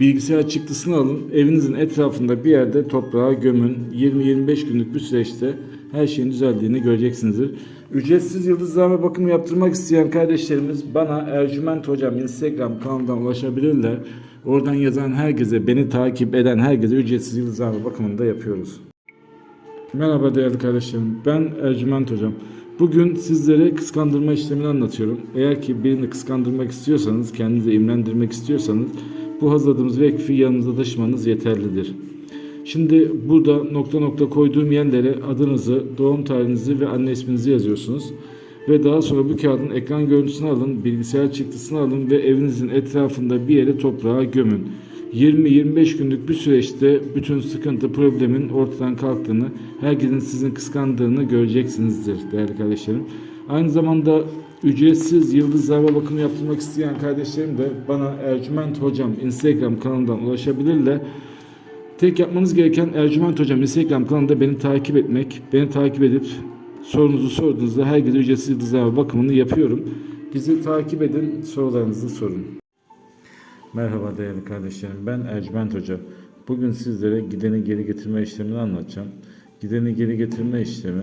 Bilgisayar çıktısını alın, evinizin etrafında bir yerde toprağa gömün. 20-25 günlük bir süreçte her şeyin düzeldiğini göreceksinizdir. Ücretsiz yıldızlama bakımı yaptırmak isteyen kardeşlerimiz bana Ercüment Hocam Instagram kanalından ulaşabilirler. Oradan yazan herkese, beni takip eden herkese ücretsiz yıldızlama bakımını da yapıyoruz. Merhaba değerli kardeşlerim. Ben Ercüment Hocam. Bugün sizlere kıskandırma işlemini anlatıyorum. Eğer ki birini kıskandırmak istiyorsanız, kendinizi imlendirmek istiyorsanız bu hazırladığımız vekfi yanınızda taşımanız yeterlidir. Şimdi burada nokta nokta koyduğum yerlere adınızı, doğum tarihinizi ve anne isminizi yazıyorsunuz. Ve daha sonra bu kağıdın ekran görüntüsünü alın, bilgisayar çıktısını alın ve evinizin etrafında bir yere toprağa gömün. 20-25 günlük bir süreçte bütün sıkıntı, problemin ortadan kalktığını, herkesin sizin kıskandığını göreceksinizdir değerli kardeşlerim. Aynı zamanda ücretsiz yıldız zarfa bakımı yaptırmak isteyen kardeşlerim de bana Ercüment Hocam Instagram kanalından ulaşabilirler. Tek yapmanız gereken Ercüment Hocam Instagram kanalında beni takip etmek. Beni takip edip sorunuzu sorduğunuzda herkese ücretsiz yıldız zarfa bakımını yapıyorum. Bizi takip edin, sorularınızı sorun. Merhaba değerli kardeşlerim. Ben Ercüment Hoca. Bugün sizlere gideni geri getirme işlemini anlatacağım. Gideni geri getirme işlemi